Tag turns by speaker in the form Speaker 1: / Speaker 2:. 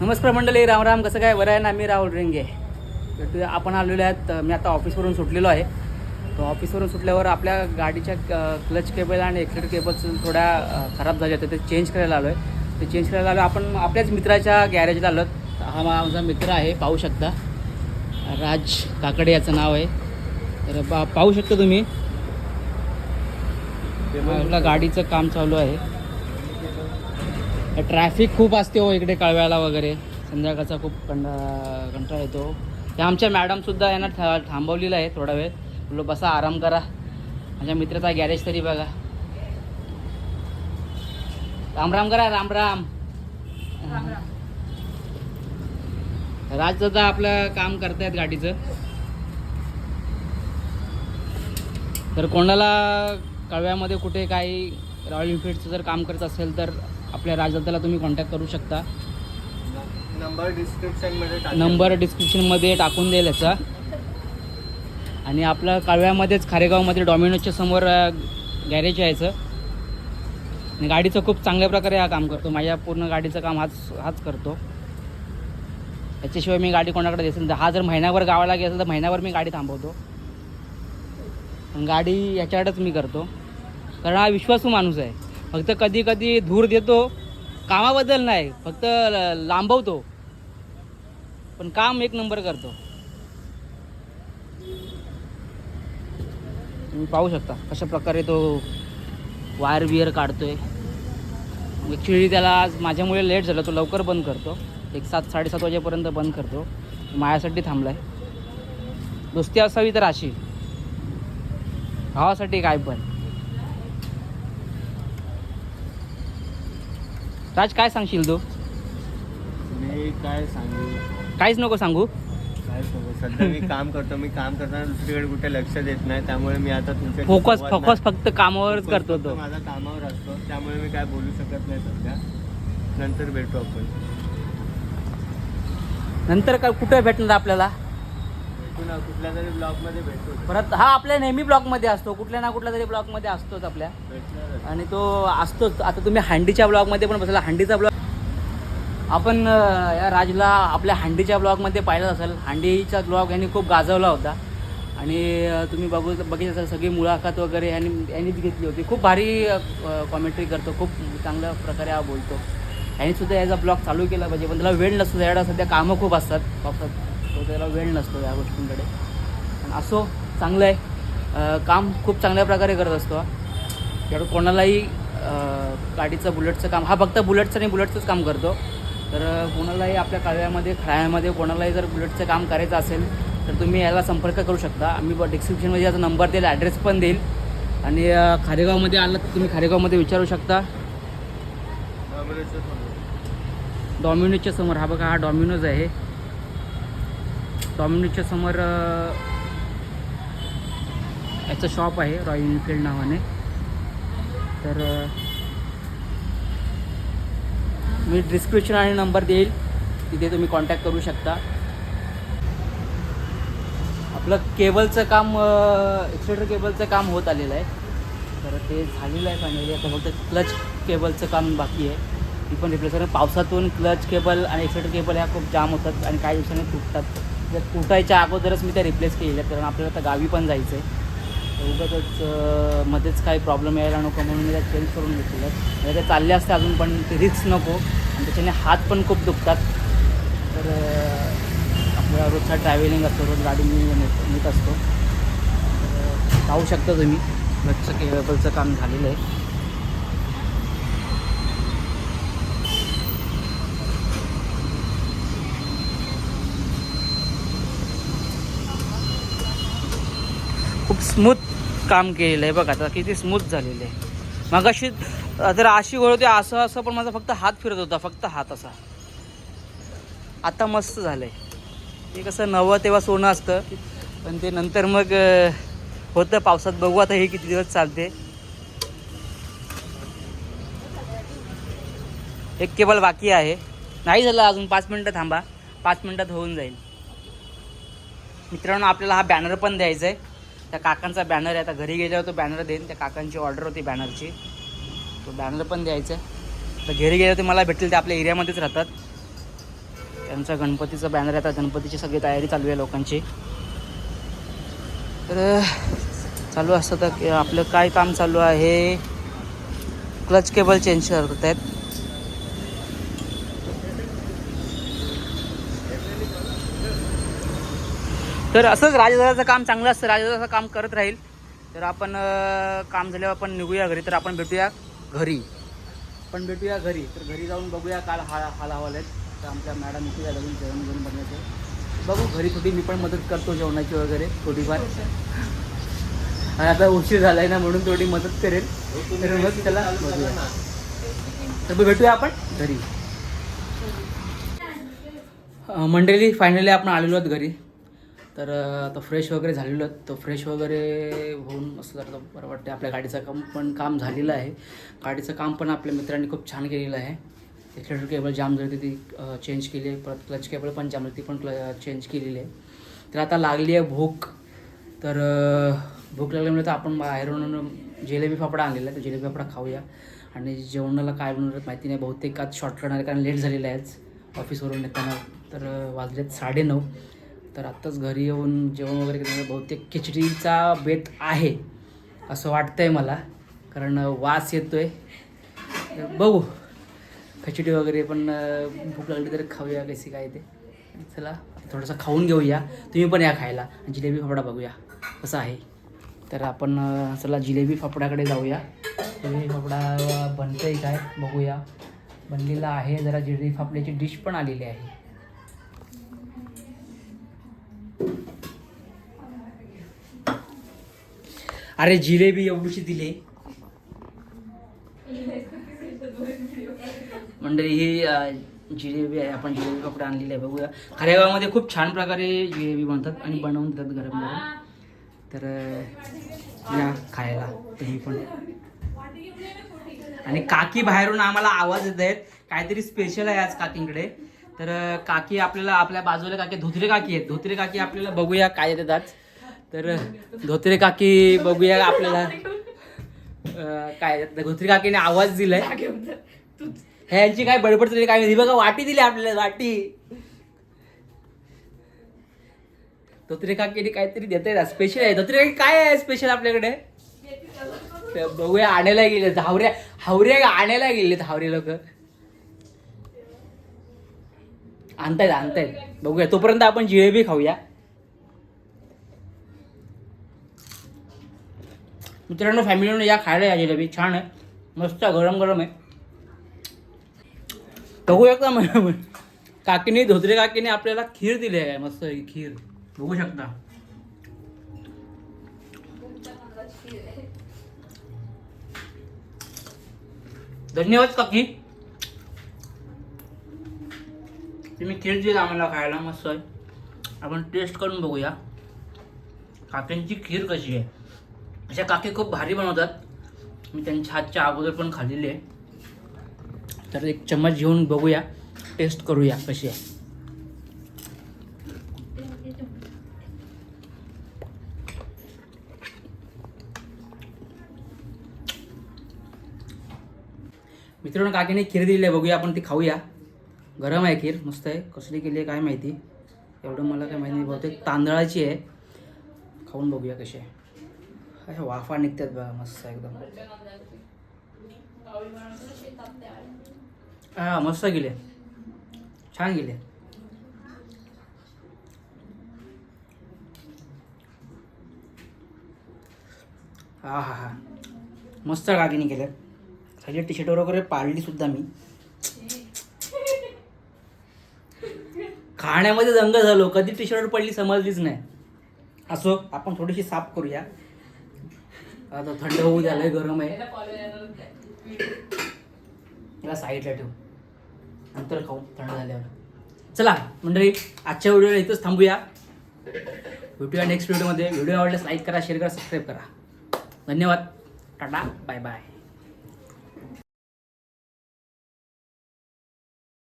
Speaker 1: नमस्कार मंडळी राम राम. कसं काय? बरं आहे ना? मी राहुल रेंगे. तर आपण आलेलो आहेत. मी आता ऑफिसवरून सुटलेलो आहे. तर ऑफिसवरून सुटल्यावर आपल्या गाडीच्या क्लच केबल आणि एक्सिलेटर केबल्स थोड्या खराब झाल्या होत्या ते चेंज करायला आलो आहे ते चेंज करायला आलो. आपण आपल्याच मित्राच्या गॅरेजला आलो हा माझा मित्र आहे. पाहू शकता. राज काकडे याचं नाव आहे. तर पा पाहू शकता तुम्ही. आपल्या गाडीचं काम चालू आहे. ट्रॅफिक खूप असते हो इकडे कळव्याला वगैरे. संध्याकाळचा खूप कंडा कंटाळा येतो. ते आमच्या मॅडमसुद्धा यांना था थांबवलेलं आहे थोडा वेळ. बोललो बसा आराम करा. माझ्या मित्राचा गॅरेज तरी बघा. राम राम करा राम राम. राज दादा आपलं काम करतायत गाडीचं. तर कोणाला कळव्यामध्ये कुठे काही रॉयल एनफिल्डचं जर काम करत असेल तर आपल्या राजदादाला तुम्ही कॉन्टॅक्ट करू शकता.
Speaker 2: नंबर डिस्क्रिप्शनमध्ये टाकेल.
Speaker 1: नंबर डिस्क्रिप्शनमध्ये टाकून देईल याचा. आणि आपलं कळव्यामध्येच खारेगावमध्ये डॉमिनोजच्या समोर गॅरेज आहे याचं. आणि गाडीचं खूप चांगल्या प्रकारे हा काम करतो. माझ्या पूर्ण गाडीचं काम हाच हाच करतो. याच्याशिवाय मी गाडी कोणाकडे देसेल हा जर महिन्याभर गावाला गेला तर महिन्याभर मी गाडी थांबवतो. पण गाडी याच्याकडेच मी करतो. कारण हा विश्वासू माणूस आहे. फक्त कधी कधी धूर देतो. कामाबद्दल नाही फक्त लांबवतो. पण काम एक नंबर करतो. तुम्ही पाहू शकता कशा प्रकारे तो वायर बियर काढतोय. ॲक्च्युली त्याला आज माझ्यामुळे लेट झालं तो लवकर बंद करतो. एक सात साडेसात वाजेपर्यंत बंद करतो. माझ्यासाठी थांबलाय. दोस्ती असावी तर अशी. भावासाठी काय पण. राज काय सांगशील तू?
Speaker 2: मी काय सांगू?
Speaker 1: काहीच नको सांगू.
Speaker 2: काय सांगू? सध्या मी काम करतो. मी काम करताना दुसरीकडे कुठे लक्ष देत नाही. त्यामुळे मी आता तुमच्या
Speaker 1: फोकस फोकस फक्त कामावरच करतो
Speaker 2: फक्त
Speaker 1: तो.
Speaker 2: माझा कामावर असतो. त्यामुळे मी काय बोलू शकत नाही सध्या. नंतर भेटू आपण.
Speaker 1: नंतर काय कुठे भेटणार आपल्याला?
Speaker 2: ना कुठल्या तरी ब्लॉगमध्ये भेटू
Speaker 1: परत हा आपल्या नेहमी ब्लॉकमध्ये असतो. कुठल्या ना कुठल्या तरी ब्लॉकमध्ये असतोच आपल्या.
Speaker 2: भेटणारच.
Speaker 1: आणि तो असतोच. आता तुम्ही हंडीच्या ब्लॉगमध्ये पण बसला. हंडीचा ब्लॉग आपण अं, या राजला आपल्या हंडीच्या ब्लॉगमध्ये पाहिलं असेल. हंडीचा ब्लॉग यांनी खूप गाजवला होता. आणि अं, तुम्ही बघू बघितलं असेल सगळी मुलाखत वगैरे यांनी यांनीच घेतली होती. खूप भारी कॉमेंट्री करतो. खूप चांगल्या प्रकारे हा बोलतो. यांनी सुद्धा याचा ब्लॉग चालू केला पाहिजे. पण त्याला वेळ नसतो. त्याला सध्या कामं खूप असतात. पावसात तो त्याला वेळ नसतो या गोष्टींकडे. पण असो चांगलं आहे काम खूप चांगल्या प्रकारे करत असतो त्यामुळे कोणालाही गाडीचं बुलेटचं काम हा फक्त बुलेटचं आणि बुलेटचंच काम करतो. तर कोणालाही आपल्या काव्यामध्ये खळ्यामध्ये कोणालाही जर बुलेटचं काम करायचं असेल तर तुम्ही याला संपर्क करू शकता. आम्ही डिस्क्रिप्शनमध्ये याचा नंबर देईल ॲड्रेस पण देईल. आणि खारेगावमध्ये आलं तर तुम्ही खारेगावमध्ये विचारू शकता.
Speaker 2: डॉमिनोजच्या समोर.
Speaker 1: हा बघा हा डॉमिनोज आहे. डॉमिनोजच्या समोर याचं शॉप आहे रॉयल एनफिल्ड नावाने. तर मी डिस्क्रिप्शन आणि नंबर देईल. तिथे तुम्ही कॉन्टॅक्ट करू शकता. आपलं केबलचं काम एक्सेटर केबलचं काम होत आलेलं आहे. तर ते झालेलं आहे फायनली आता फक्त क्लच केबलचं काम बाकी आहे. ती पण रिप्लेस कारण. पावसातून क्लच केबल आणि एक्सेटर केबल ह्या खूप जाम होतात आणि काही दिवसांनी तुटतात. त्या तुटायच्या अगोदरच मी त्या रिप्लेस केलेल्या कारण आपल्याला आता गावी पण जायचं आहे तर उगाचच मध्येच काही प्रॉब्लेम यायला नको म्हणून मी त्या चेंज करून घेतलेल्या म्हणजे त्या चालल्या असते अजून पण ते रिक्स नको. आणि त्याच्याने हात पण खूप दुखतात. तर आपल्या रोजचा ट्रॅव्हलिंग असतो रोज गाडी मी नेत असतो. तर पाहू शकता तुम्ही क्लचचं केबलचं काम झालेलं आहे. खूप स्मूथ काम केलेलं आहे बघा आता किती स्मूथ झालेलं आहे. मग अशी जर अशी गोळ होती असं असं पण माझा फक्त हात फिरत होता फक्त हात असा. आता मस्त झालं आहे ते कसं नवं तेव्हा सोनं असतं पण ते नंतर मग होतं पावसात. बघू आता हे किती दिवस चालते. एक केबल बाकी आहे. नाही झालं अजून पाच मिनटं थांबा. पाच मिनटात होऊन जाईल. मित्रांनो आपल्याला हा बॅनर पण द्यायचा आहे त्या काकांचा बॅनर आहे. आता घरी गेल्यावर तो बॅनर देईन. त्या काकांची ऑर्डर होती बॅनरची तो बॅनर पण द्यायचा आहे. तर घरी गेल्यावर ते मला भेटतील. ते आपल्या एरियामध्येच राहतात. त्यांचा गणपतीचा बॅनर आहे. आता गणपतीची सगळी तयारी चालू आहे लोकांची. तर चालू असतं. तर आपलं काय काम चालू आहे? क्लच केबल चेंज करत आहेत तर असंच राजदादाचं काम चांगलं असतं. राजदादाचं काम करत राहील. तर आपण काम झाल्यावर आपण निघूया घरी. तर आपण भेटूया घरी. पण भेटूया घरी. तर घरी जाऊन बघूया काल हा हाल हवाल आहेत तर आमच्या मॅडम इथे जाऊन जेवण घेऊन बनवायचं बघू घरी थोडी मी पण मदत करतो जेवणाची वगैरे थोडीफार. आणि आता उशीर झाला आहे ना म्हणून थोडी मदत करेल. तर मग त्याला बघूया. तर मग भेटूया आपण घरी. मंडळी फायनली आपण आलेलो आहोत घरी. तर आता फ्रेश वगैरे झालेलो आहेत तर फ्रेश वगैरे होऊन मस्त जरा बरं वाटते आपल्या गाडीचं काम पण काम झालेलं आहे. गाडीचं काम पण आपल्या मित्रांनी खूप छान केलेलं आहे. एक्सिलेटर केबल जाम झाली होती ती चेंज केली आहे परत क्लच केबल पण जाम झाली ती पण क्ल चेंज केलेली आहे. तर आता लागली आहे भूक. तर भूक लागल्यामुळे तर आपण बाहेरून जिलेबी फाफडा आणलेला आहे तर जिलेबी फाफडा खाऊया. आणि जेवणाला काय बनवणार माहिती नाही. बहुतेक आज शॉर्ट करणार आहे कारण लेट झालेलं आहे ऑफिसवरून येताना. तर अं, वाजलेत साडेनऊ. तर आत्ताच घरी येऊन जेवण वगैरे केल्यामुळे बहुतेक खिचडीचा बेत आहे असं वाटतंय मला. कारण वास येतोय. आहे बघू. खिचडी वगैरे पण भूक लागली तर खाऊया कशी काय ते. चला थोडंसं खाऊन घेऊया. तुम्ही पण या खायला. जिलेबी फाफडा बघूया कसं आहे. तर आपण चला जिलेबी फाफड्याकडे जाऊया. जिलेबी फाफडा बनतंय काय बघूया. बनलेला आहे जरा जिलेबी फाफड्याची डिश पण आलेली आहे. अरे जिलेबी एवढीशी दिली. मंडळी ही जिलेबी आहे. आपण जिलेबी कपडे आणलेली आहे. बघूया. खऱ्या खूप छान प्रकारे जिलेबी बनतात आणि बनवून देतात गरम गरम तर या खायला. तुम्ही पण. आणि काकी बाहेरून आम्हाला आवाज येत आहेत. काहीतरी स्पेशल आहे आज काकींकडे. तर काकी आपल्याला आपल्या बाजूला काकी धोत्रे काकी आहेत. धोत्रे काकी आपल्याला बघूया काय येतात आज तर धोत्रे काकी बघूया आपल्याला. काय धोत्रे काकीने आवाज दिलाय. ह्यांची काय बडबड चालली काय नाही बघा वाटी दिली आपल्याला वाटी. धोत्रे काकीने काहीतरी देत आहेत. स्पेशल आहे. धोत्रे काकी काय आहे स्पेशल आपल्याकडे? तर बघूया आणायला गेले हावऱ्या हावऱ्या आणायला गेले हावरे लोक. आणतायत आणतायत. बघूया तोपर्यंत आपण जिलेबी खाऊया. मित्रांनो फॅमिलीनं या खायला या जिलेबी. छान आहे. मस्त गरम गरम आहे. बघू शकता मग. काकीने धोत्रे काकीने आपल्याला खीर दिली आहे. मस्त ही खीर. बघू शकता. धन्यवाद काकी. तुम्ही खीर दिली आम्हाला खायला. मस्त आहे. आपण टेस्ट करून बघूया. काकींची खीर कशी आहे. अशा काकी खूप भारी बनवतात. मी त्यांच्या हातच्या अगोदर पण खाल्लेली आहे. तर एक चम्मच घेऊन बघूया. टेस्ट करूया कशी आहे. मित्रांनो काकीने खीर दिली आहे. बघूया आपण ती खाऊया. गरम आहे खीर. मस्त आहे. कसली केली आहे काय माहिती. एवढं मला काय माहिती नाही. बहुतेक तांदळाची आहे. खाऊन बघूया कशी आहे. अशा वाफा निघतात बघा मस्त एकदम. हा मस्त गेले. छान गेले. हा हा हा. मस्त काकीने केलं खाली टी शर्ट वगैरे पाळली सुद्धा मी. खाण्यामध्ये दंग झालो. कधी टी शर्ट पडली समजलीच नाही. असो आपण थोडीशी साफ करूया. आता थंड होऊ द्यायला गरम आहे. याला साईडला ठेवू. नंतर खाऊ थंड झाल्यावर. चला मंडळी आजच्या व्हिडिओला इथंच थांबूया. भेटूया नेक्स्ट व्हिडिओमध्ये व्हिडिओ आवडल्यास लाईक करा शेअर करा सबस्क्राईब करा. धन्यवाद. Tata bye bye